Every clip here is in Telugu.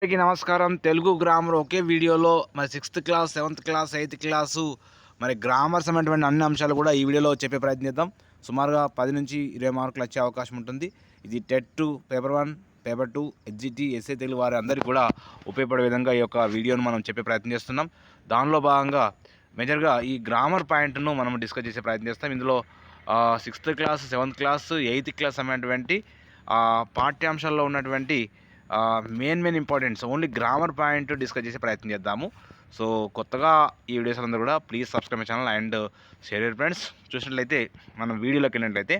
అందరికీ నమస్కారం. తెలుగు గ్రామర్ ఒకే వీడియోలో మరి sixth class seventh class eighth class మరి గ్రామర్ సంబంధించిన అన్ని అంశాలు కూడా ఈ వీడియోలో చెప్పే ప్రయత్నిద్దాం. సుమారుగా పది నుంచి ఇరవై మార్కులు వచ్చే అవకాశం ఉంటుంది. ఇది TET two paper one paper two SGT SA Telugu వారి అందరికీ కూడా ఉపయోగపడే విధంగా ఈ యొక్క వీడియోను మనం చెప్పే ప్రయత్నం చేస్తున్నాం. దానిలో భాగంగా మేజర్గా ఈ గ్రామర్ పాయింట్ను మనం డిస్కస్ చేసే ప్రయత్నం చేస్తాం. ఇందులో sixth class seventh class eighth class అనేటువంటి పాఠ్యాంశాల్లో ఉన్నటువంటి main main importants only grammar point discuss చేసే ప్రయత్నం చేద్దాము. సో కొత్తగా ఈ వీడియోస్ అందరూ కూడా please subscribe channel and share your friends చూసినట్లయితే మనం వీడియోలోకి వెళ్ళినట్లయితే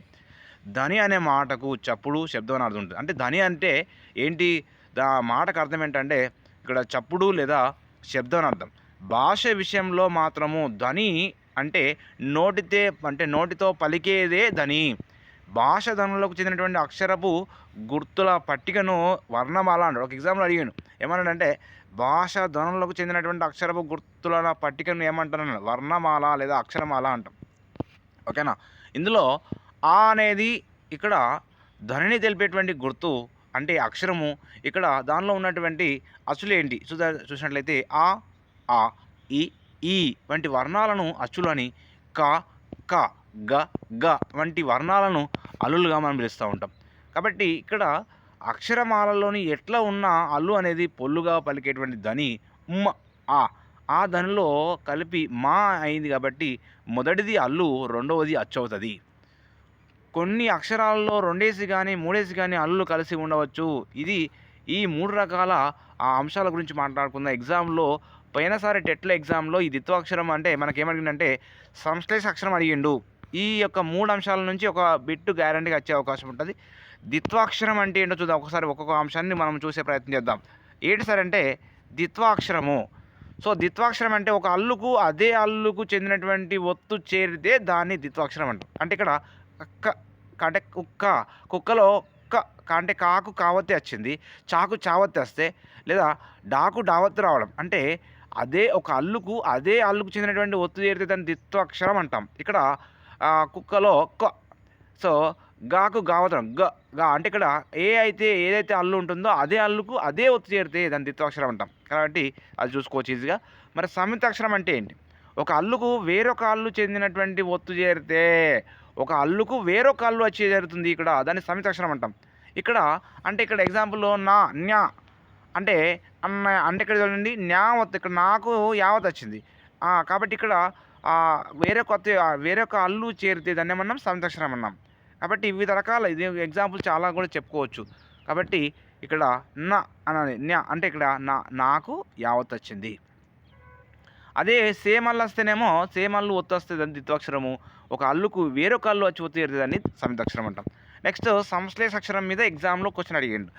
ధని అనే మాటకు చప్పుడు శబ్దం అని అర్థం ఉంటుంది. అంటే ధని అంటే ఏంటి? దా మాటకు అర్థం ఏంటంటే ఇక్కడ చప్పుడు లేదా శబ్దం అని అర్థం. భాష విషయంలో మాత్రము ధని అంటే నోటితే అంటే నోటితో పలికేదే ధని. భాషధనులకు చెందినటువంటి అక్షరపు గుర్తుల పట్టికను వర్ణమాల అంటాడు ఒక ఎగ్జాంపుల్ అడిగాను. ఏమన్నాడంటే భాషధనులకు చెందినటువంటి అక్షరపు గుర్తుల పట్టికను ఏమంటాను వర్ణమాల లేదా అక్షరమాల అంటాం. ఓకేనా? ఇందులో ఆ అనేది ఇక్కడ ధ్వనిని తెలిపేటువంటి గుర్తు అంటే అక్షరము. ఇక్కడ దానిలో ఉన్నటువంటి అచ్చులు ఏంటి? చూసా చూసినట్లయితే ఆ ఆ ఈ ఈ వంటి వర్ణాలను అచ్చులు అని క క గ గ వంటి వర్ణాలను అల్లులుగా మనం పిలుస్తూ ఉంటాం. కాబట్టి ఇక్కడ అక్షరమాలలోని ఎట్లా ఉన్న అల్లు అనేది పొల్లుగా పలికేటువంటి ధని ఉమ్మ ఆ. ఆ ధనిలో కలిపి మా అయింది కాబట్టి మొదటిది అల్లు రెండవది అచ్చవుతుంది. కొన్ని అక్షరాలలో రెండేసి కానీ మూడేసి కానీ అల్లులు కలిసి ఉండవచ్చు. ఇది ఈ మూడు రకాల ఆ అంశాల గురించి మాట్లాడుకుందాం. ఎగ్జామ్లో పోయినసారి టెట్ల ఎగ్జామ్లో ఈ దిత్వాక్షరం అంటే మనకేమడిగిందంటే సంశ్లేష అక్షరం అడిగిండు. ఈ యొక్క మూడు అంశాల నుంచి ఒక బిట్టు గ్యారంటీగా వచ్చే అవకాశం ఉంటుంది. దిత్వాక్షరం అంటే ఏంటో చూద్దాం. ఒకసారి ఒక్కొక్క అంశాన్ని మనం చూసే ప్రయత్నం చేద్దాం. ఏంటి సార్ అంటే ద్విత్వాక్షరము. సో దిత్వాక్షరం అంటే ఒక అల్లుకు అదే అల్లుకు చెందినటువంటి ఒత్తు చేరితే దాన్ని దిత్వాక్షరం అంటాం. అంటే ఇక్కడ కక్క అంటే కుక్క కుక్కలో కుక్క అంటే కాకు కావత్తి వచ్చింది. చాకు చావత్తి వస్తే లేదా డాకు డావత్తి రావడం. అంటే అదే ఒక అల్లుకు అదే అల్లుకు చెందినటువంటి ఒత్తు చేరితే దాన్ని దిత్వాక్షరం అంటాం. ఇక్కడ కుక్కలో క. సో గాకు గావతరం గ. గా అంటే ఇక్కడ ఏ అయితే ఏదైతే అల్లు ఉంటుందో అదే అల్లుకు అదే ఒత్తు చేరితే దాని ద్విత్వాక్షరం అంటాం. కాబట్టి అది చూసుకోవచ్చు ఈజీగా. మరి సంయుక్తాక్షరం అంటే ఏంటి? ఒక అల్లుకు వేరొక అల్లు చెందినటువంటి ఒత్తు చేరితే ఒక అల్లుకు వేరొక అల్లు వచ్చి చేరుతుంది ఇక్కడ దాన్ని సంయుక్తాక్షరం అంటాం. ఇక్కడ అంటే ఇక్కడ ఎగ్జాంపుల్లో నా న్యా అంటే అన్న అంటే ఇక్కడ చూడండి న్యా ఒత్తు ఇక్కడ నాకు యావత్ వచ్చింది. కాబట్టి ఇక్కడ వేరే కొత్త వేరే ఒక అల్లు చేరితే దాన్ని ఏమన్నాం? సంతక్షరం అన్నాం. కాబట్టి వివిధ రకాల ఇది ఎగ్జాంపుల్ చాలా కూడా చెప్పుకోవచ్చు. కాబట్టి ఇక్కడ నా అనాలి. న్యా అంటే ఇక్కడ నా నాకు యావత్ వచ్చింది. అదే సేమ్ అల్లు వస్తేనేమో సేమ్ అల్లు ఒత్తు వస్తే దాన్ని ద్విత్వాక్షరము. ఒక అల్లుకు వేరొక అల్లు వచ్చి ఒత్తు చేరితే దాన్ని సమితాక్షరం అంటాం. నెక్స్ట్ సంశ్లేష అక్షరం మీద ఎగ్జామ్లో క్వశ్చన్ అడిగిండు.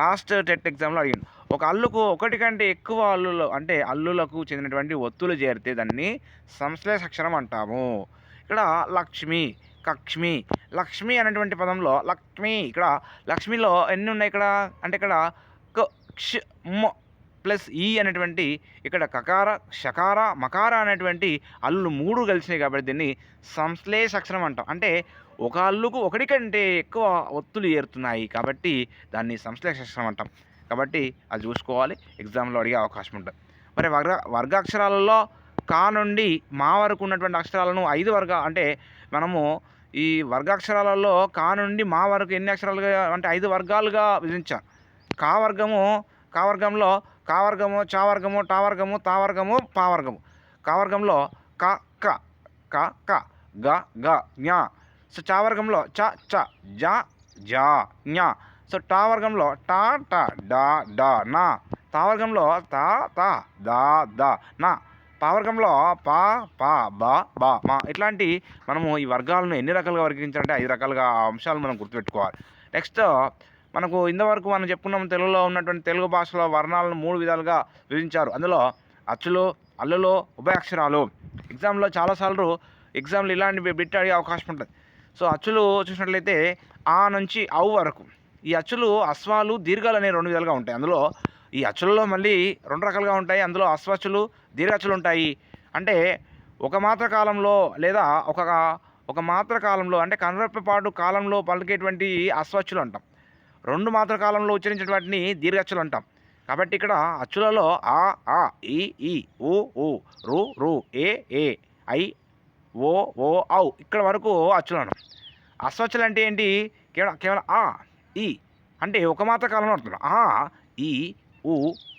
లాస్ట్ టెట్ ఎగ్జామ్లో అడిగిండు. ఒక అల్లుకు ఒకటి కంటే ఎక్కువ అల్లులు అంటే అల్లులకు చెందినటువంటి ఒత్తులు చేరితే దాన్ని సంశ్లేష అక్షరం అంటాము. ఇక్కడ లక్ష్మి కక్ష్మి లక్ష్మి అనేటువంటి పదంలో లక్ష్మి ఇక్కడ లక్ష్మిలో ఎన్ని ఉన్నాయి ఇక్కడ? అంటే ఇక్కడ క్ష మ ప్లస్ ఈ అనేటువంటి ఇక్కడ కకార షకార మకార అనేటువంటి అల్లు మూడు కలిసినాయి కాబట్టి దీన్ని సంశ్లేష అక్షరం అంటాం. అంటే ఒక అల్లుకు ఒకటి కంటే ఎక్కువ ఒత్తులు ఏరుతున్నాయి కాబట్టి దాన్ని సంశ్లేష అంటాం. కాబట్టి అది చూసుకోవాలి. ఎగ్జామ్లో అడిగే అవకాశం ఉంటుంది. మరి వర్గ వర్గాక్షరాలలో కా నుండి మా వరకు ఉన్నటువంటి అక్షరాలను ఐదు వర్గ అంటే మనము ఈ వర్గాక్షరాలలో కా నుండి మా వరకు ఎన్ని అక్షరాలుగా అంటే ఐదు వర్గాలుగా విభజించాం. కా వర్గము కా వర్గంలో కా వర్గము చా వర్గము టా వర్గము తా వర్గము పా వర్గము. కా వర్గంలో క క క క గ గ జ్ఞ సో చా వర్గంలో చ చ జ జ జ్ఞ సో టా వర్గంలో టా ట డా డా నా. తా వర్గంలో తా తా దా దా నా. పా వర్గంలో పా పా బా బా మా. ఇట్లాంటి మనము ఈ వర్గాలను ఎన్ని రకాలుగా వర్గీకరించాలంటే ఐదు రకాలుగా అంశాలు మనం గుర్తుపెట్టుకోవాలి. నెక్స్ట్ మనకు ఇంతవరకు మనం చెప్పుకున్నాం తెలుగులో ఉన్నటువంటి తెలుగు భాషలో వర్ణాలను మూడు విధాలుగా విభజించారు. అందులో అచ్చులు అల్లులు ఉభయాక్షరాలు. ఎగ్జామ్లో చాలాసార్లు ఎగ్జామ్లు ఇలాంటి బిట్ అడిగే అవకాశం ఉంటుంది. సో అచ్చులు చూసినట్లయితే ఆ నుంచి అవు వరకు. ఈ అచ్చులు అశ్వాలు దీర్ఘాలు అనే రెండు విధాలుగా ఉంటాయి. అందులో ఈ అచ్చులలో మళ్ళీ రెండు రకాలుగా ఉంటాయి. అందులో అశ్వచ్చులు దీర్ఘచ్చులు ఉంటాయి. అంటే ఒక మాత్ర కాలంలో లేదా ఒక ఒక మాత్ర కాలంలో అంటే కనురెప్పపాటు కాలంలో పలికేటువంటి అశ్వచ్చులు అంటాం. రెండు మాత్ర కాలంలో ఉచ్చరించేటువంటి దీర్ఘచ్చులు అంటాం. కాబట్టి ఇక్కడ అచ్చులలో ఆ ఆ ఈ ఈ ఊ ఊ రు రు ఏ ఏ ఐ ఓ ఓ ఔ. ఇక్కడ వరకు అచ్చులు అన్నాం అస్వచ్చులు అంటే ఏంటి? కేవలం కేవలం ఆ ఈ. అంటే ఒక మాత్ర కాలంలో అడుగుతున్నాం ఆ ఈ ఉ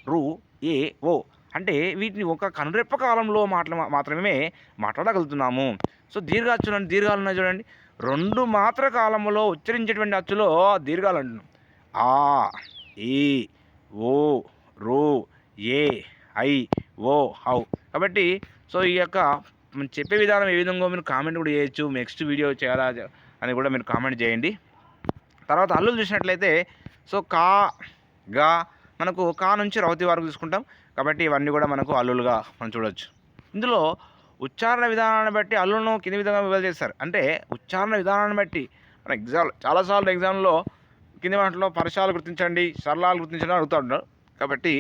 రు ఏ ఓ. అంటే వీటిని ఒక కనురెప్ప కాలంలో మాట్లా మాత్రమే మాట్లాడగలుగుతున్నాము. సో దీర్ఘాచులు అంటే దీర్ఘాలు ఉన్నాయి చూడండి. రెండు మాత్ర కాలంలో ఉచ్చరించేటువంటి అచ్చులో దీర్ఘాలు అంటున్నాం. ఆ ఈ ఓ రో ఏ ఐ ఓ హౌ కాబట్టి సో ఈ యొక్క మనం చెప్పే విధానం ఏ విధంగా మీరు కామెంట్ కూడా చేయొచ్చు. నెక్స్ట్ వీడియో చేయాలా అని కూడా మీరు కామెంట్ చేయండి. తర్వాత అల్లులు చూసినట్లయితే సో కా గా మనకు కా నుంచి రౌతి వరకు తీసుకుంటాం. కాబట్టి ఇవన్నీ కూడా మనకు అల్లులుగా మనం చూడవచ్చు ఇందులో ఉచ్చారణ విధానాన్ని బట్టి అల్లులను కింది విధంగా విభజన చేస్తారు. అంటే ఉచ్చారణ విధానాన్ని బట్టి మన ఎగ్జామ్ చాలాసార్లు ఎగ్జామ్లో కింది వాటిలో పరశాలు గుర్తించండి సరళాలు గుర్తించండి అడుగుతాడు ఉంటారు. కాబట్టి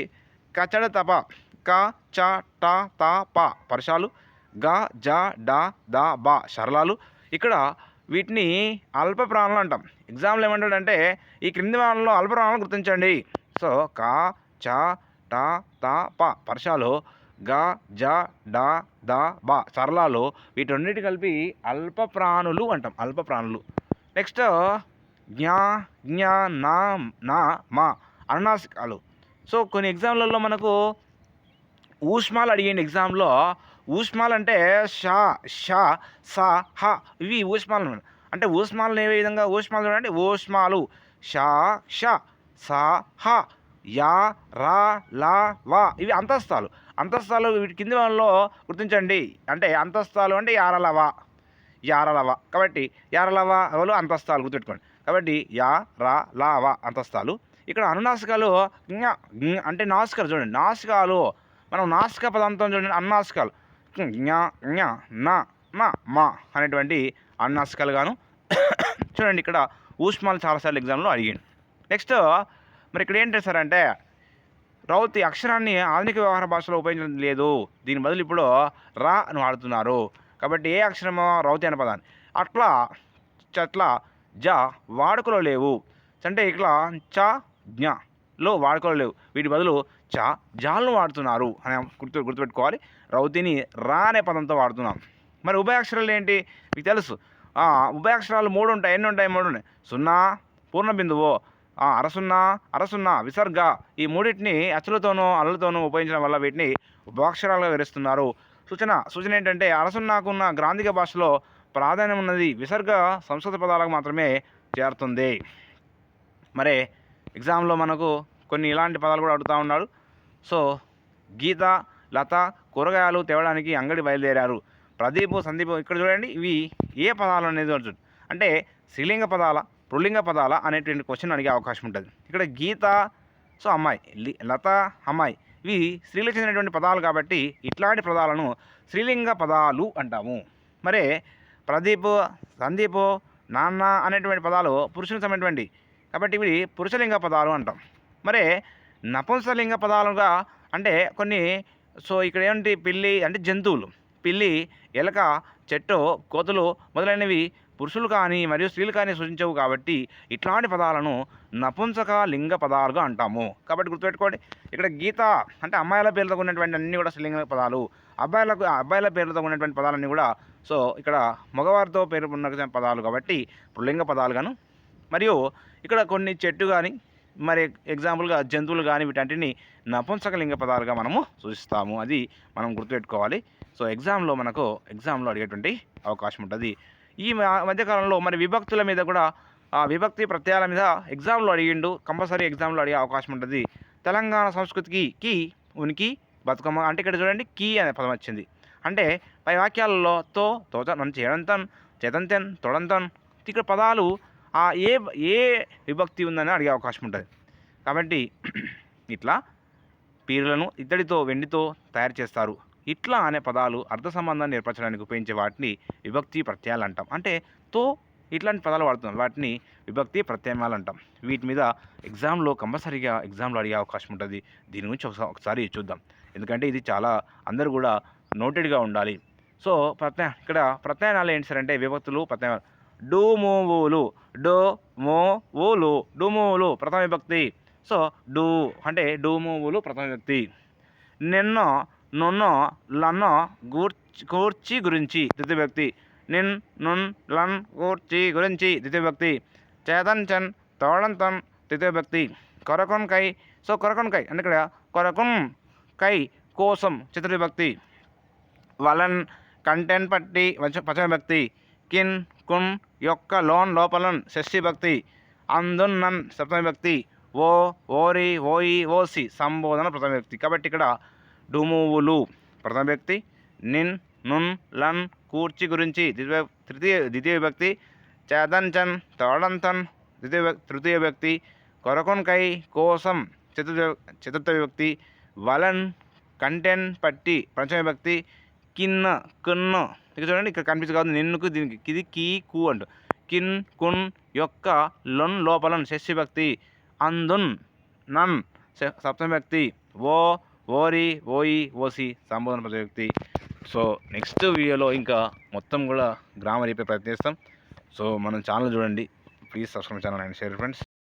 కచడ తప క చ ట త ప పరశాలు. గ జ డ ద బ సరళాలు. ఇక్కడ వీటిని అల్ప ప్రాణాలు అంటాం. ఎగ్జామ్లో ఏమంటాడంటే ఈ క్రింది వాళ్ళలో అల్ప ప్రాణాలు గుర్తించండి. సో క చ ట త ప పర్షాలు గ జ డ ద బ సరళాలు. వీటన్నిటి కలిపి అల్ప ప్రాణులు అంటాం. అల్ప ప్రాణులు. నెక్స్ట్ జ్ఞా జ్ఞా నా నా మా అనునాసికాలు సో కొన్ని ఎగ్జామ్లలో మనకు ఊష్మాలు అడిగిన ఎగ్జామ్లో ఊష్మాలు అంటే షా షా సా హ ఇవి ఊష్మాలు అంటే ఊష్మాలను ఏ విధంగా? ఊష్మాలు చూడండి. ఊష్మాలు. షా ష సా హ యా రా లా వా. ఇవి అంతస్తాలు అంతస్తాలు వీటి కింది వాళ్ళలో గుర్తించండి. అంటే అంతస్తాలు అంటే యారలవా యారలవ కాబట్టి యారలవ ఎవరు అంతస్తాలు గుర్తుపెట్టుకోండి. కాబట్టి యా రా లా వా అంతస్తాలు ఇక్కడ అనునాసికాలు అంటే నాసికాలు చూడండి. నాసికాలు. మనం నాసిక పదార్థం చూడండి. అన్నాసికాలు. జ్ఞా జ్ఞా నా మా మా అనేటువంటి అన్నాసికాలు గాను చూడండి ఇక్కడ ఊష్మాలు చాలాసార్లు ఎగ్జామ్లో అడిగాను నెక్స్ట్ మరి ఇక్కడ ఏంటి సార్ అంటే రౌతి అక్షరాన్ని ఆధునిక వ్యవహార భాషలో ఉపయోగించడం లేదు. దీని బదులు ఇప్పుడు రా అని వాడుతున్నారు. కాబట్టి ఏ అక్షరమో రౌతి అనే పదాన్ని. అట్లా చట్ల జ వాడుకలో లేవు. అంటే ఇట్లా చ జ్ఞ లో వాడుకోలేవు వీటి బదులు చ జాలను వాడుతున్నారు అని గుర్తు గుర్తుపెట్టుకోవాలి. రౌతిని రా అనే పదంతో వాడుతున్నాం. మరి ఉభయాక్షరాలు ఏంటి? మీకు తెలుసు. ఉభయాక్షరాలు మూడు ఉంటాయి. ఎన్ని ఉంటాయి? మూడు ఉన్నాయి. సున్నా పూర్ణ బిందువు అరసున్నా అరసున్నా విసర్గ. ఈ మూడింటిని అచ్చులతోనూ అల్లులతోనూ ఉపయోగించడం వల్ల వీటిని ఉపాక్షరాలుగా వివరిస్తున్నారు. సూచన సూచన ఏంటంటే అరసున్నాకున్న గ్రాంధిక భాషలో ప్రాధాన్యం ఉన్నది విసర్గ సంస్కృత పదాలకు మాత్రమే చేరుతుంది. మరి ఎగ్జామ్లో మనకు కొన్ని ఇలాంటి పదాలు కూడా అడుగుతూ ఉన్నాడు. సో గీత లత కూరగాయలు తేవడానికి అంగడి బయలుదేరారు. ప్రదీప్ సందీప్ ఇక్కడ చూడండి ఇవి ఏ పదాలు అనేది చూడండి అంటే స్త్రీలింగ పదాల పుల్లింగ పదాల అనేటువంటి క్వశ్చన్ అడిగే అవకాశం ఉంటుంది. ఇక్కడ గీత సో అమ్మాయి లత అమ్మాయి ఇవి స్త్రీలకు చెందినటువంటి పదాలు కాబట్టి ఇట్లాంటి పదాలను స్త్రీలింగ పదాలు అంటాము. మరి ప్రదీప్ సందీప్ నాన్న అనేటువంటి పదాలు పురుషులకు సంబంధించినటువంటి కాబట్టి ఇవి పురుషలింగ పదాలు అంటాం. మరి నపుంసలింగ పదాలుగా అంటే కొన్ని సో ఇక్కడ ఏంటి పిల్లి అంటే జంతువులు. పిల్లి ఎలక చెట్టు కోతులు మొదలైనవి పురుషులు కానీ మరియు స్త్రీలు కానీ సూచించవు కాబట్టి ఇట్లాంటి పదాలను నపుంసక లింగ పదాలుగా అంటాము. కాబట్టి గుర్తుపెట్టుకోండి ఇక్కడ గీత అంటే అమ్మాయిల పేర్లతో ఉన్నటువంటి అన్నీ కూడా స్త్రీలింగ పదాలు. అబ్బాయిలకు అబ్బాయిల పేర్లతో ఉన్నటువంటి పదాలన్నీ కూడా సో ఇక్కడ మగవారితో పేరు ఉన్న పదాలు కాబట్టి పుల్లింగ పదాలుగాను మరియు ఇక్కడ కొన్ని చెట్టు కానీ మరి ఎగ్జాంపుల్గా జంతువులు కానీ వీటన్నిటిని నపుంసకలింగ పదాలుగా మనము సూచిస్తాము. అది మనం గుర్తుపెట్టుకోవాలి. సో ఎగ్జామ్లో మనకు ఎగ్జామ్లో అడిగేటువంటి అవకాశం ఉంటుంది. ఈ మధ్యకాలంలో మరి విభక్తుల మీద కూడా ఆ విభక్తి ప్రత్యయాల మీద ఎగ్జామ్లో అడిగిండు. కంపల్సరీ ఎగ్జామ్లో అడిగే అవకాశం ఉంటుంది. తెలంగాణ సంస్కృతికి కీ ఉనికి బతుకమ్మ అంటే ఇక్కడ చూడండి కీ అనే పదం వచ్చింది. అంటే పై వాక్యాలలో తో తోచ నన్ను చేడంతన్ చేతంతెన్ తొడంతన్ ఇక్కడ పదాలు ఆ ఏ ఏ విభక్తి ఉందని అడిగే అవకాశం ఉంటుంది. కాబట్టి ఇట్లా పీరులను ఇత్తడితో వెండితో తయారు చేస్తారు. ఇట్లా అనే పదాలు అర్థ సంబంధాన్ని ఏర్పరచడానికి ఉపయోగించే వాటిని విభక్తి ప్రత్యయాలు అంటాం. అంటే తో ఇట్లాంటి పదాలు వాడుతున్నాం. వాటిని విభక్తి ప్రత్యామ్నాలు అంటాం. వీటి మీద ఎగ్జామ్లో కంపల్సరీగా ఎగ్జామ్లో అడిగే అవకాశం ఉంటుంది. దీని గురించి ఒకసారి ఒకసారి చూద్దాం. ఎందుకంటే ఇది చాలా అందరూ కూడా నోటెడ్గా ఉండాలి. సో ప్రత్యా ఇక్కడ ప్రత్యయాలు ఏంటి సార్ అంటే విభక్తులు ప్రత్యయాలు డూమోవులు. డో మో ఓలు డూమూలు ప్రథమ విభక్తి. సో డూ అంటే డూమోవులు ప్రథమ వ్యక్తి నిన్నో నున్ను లన్నో గూర్చి కూర్చి గురించి ద్వితీయ వ్యక్తి నిన్ నున్ లన్ కూర్చి గురించి ద్వితీయ వ్యక్తి చేతన్ చన్ తోడంతన్ ద్వితీయ వ్యక్తి కొరకున్ కై. సో కొరకున్ కై. అంటే ఇక్కడ కొరకున్ కై కోసం చతుర్థ వ్యక్తి వలన్ కంటెంట్ పట్టి వంచ- పశ్చిమ భక్తి కిన్ కున్ యొక్క లోన్ లోపలన్ షష్ఠి భక్తి అందున్ నన్ సప్తమి భక్తి ఓ ఓరి ఓయి ఓసి సంబోధన ప్రథమ వ్యక్తి కాబట్టి ఇక్కడ డుమువులు ప్రథమ వ్యక్తి నిన్ నున్ లన్ కూర్చి గురించి ద్వితీయ తృతీయ ద్వితీయ వ్యక్తి చేదన్ తోడంతన్ ద్వితీయ తృతీయ వ్యక్తి కొరకొన్ కై కోసం చతుర్థ చతుర్థ వ్యక్తి వలన్ కంటెన్ పట్టి పంచమ వ్యక్తి కిన్న కున్ను ఇక చూడండి ఇక్కడ కనిపించదు కాదు నిన్నుకు దీనికి ఇది కీ కు అంట. కిన్ కున్ యొక్క లొన్ లోపలన్ షష్ఠి భక్తి అందున్ నన్ స- సప్తమి వ్యక్తి ఓ ఓరి ఓయి ఓసి సంబోధన ప్రతి వ్యక్తి సో నెక్స్ట్ వీడియోలో ఇంకా మొత్తం కూడా గ్రామర్ చెప్పే ప్రయత్నిస్తాం. సో మనం ఛానల్ చూడండి. Please subscribe channel and share friends